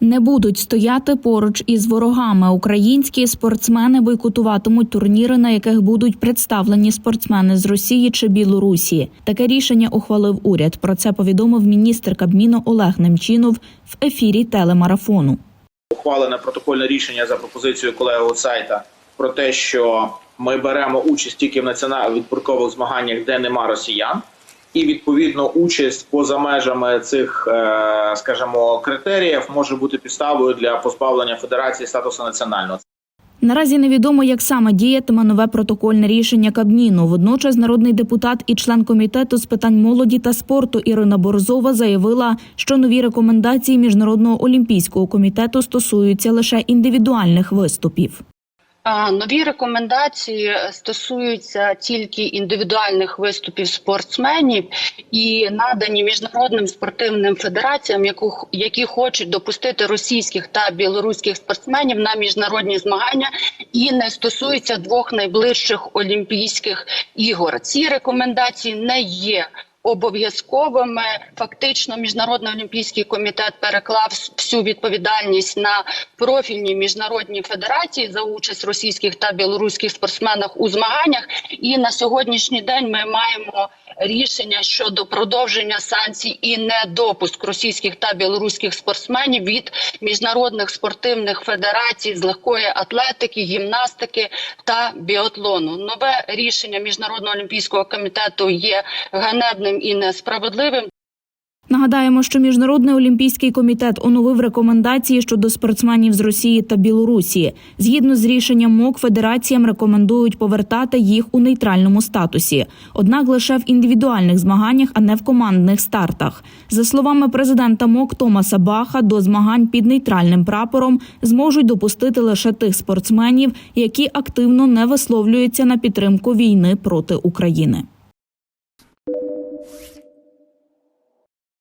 Не будуть стояти поруч із ворогами. Українські спортсмени бойкотуватимуть турніри, на яких будуть представлені спортсмени з Росії чи Білорусі. Таке рішення ухвалив уряд. Про це повідомив міністр Кабміну Олег Немчінов в ефірі телемарафону. ухвалене протокольне рішення за пропозицією колеги Оцайта про те, що ми беремо участь тільки в національних відбіркових змаганнях, де нема росіян, і відповідно участь поза межами цих, е, скажімо, критеріїв може бути підставою для позбавлення федерації статусу національного. Наразі невідомо, як саме діятиме нове протокольне рішення Кабміну. Водночас народний депутат і член комітету з питань молоді та спорту Ірина Борзова заявила, що нові рекомендації міжнародного олімпійського комітету стосуються лише індивідуальних виступів. Нові рекомендації стосуються тільки індивідуальних виступів спортсменів і надані міжнародним спортивним федераціям, які хочуть допустити російських та білоруських спортсменів на міжнародні змагання, і не стосуються двох найближчих олімпійських ігор. Ці рекомендації не є. Обов'язковими фактично міжнародний олімпійський комітет переклав всю відповідальність на профільні міжнародні федерації за участь російських та білоруських спортсменах у змаганнях. І на сьогоднішній день ми маємо рішення щодо продовження санкцій і недопуск російських та білоруських спортсменів від міжнародних спортивних федерацій з легкої атлетики, гімнастики та біатлону. Нове рішення міжнародного олімпійського комітету є ганебним і несправедливим. Нагадаємо, що міжнародний олімпійський комітет оновив рекомендації щодо спортсменів з Росії та Білорусі. Згідно з рішенням МОК, федераціям рекомендують повертати їх у нейтральному статусі, однак лише в індивідуальних змаганнях, а не в командних стартах. За словами президента МОК Томаса Баха, до змагань під нейтральним прапором зможуть допустити лише тих спортсменів, які активно не висловлюються на підтримку війни проти України.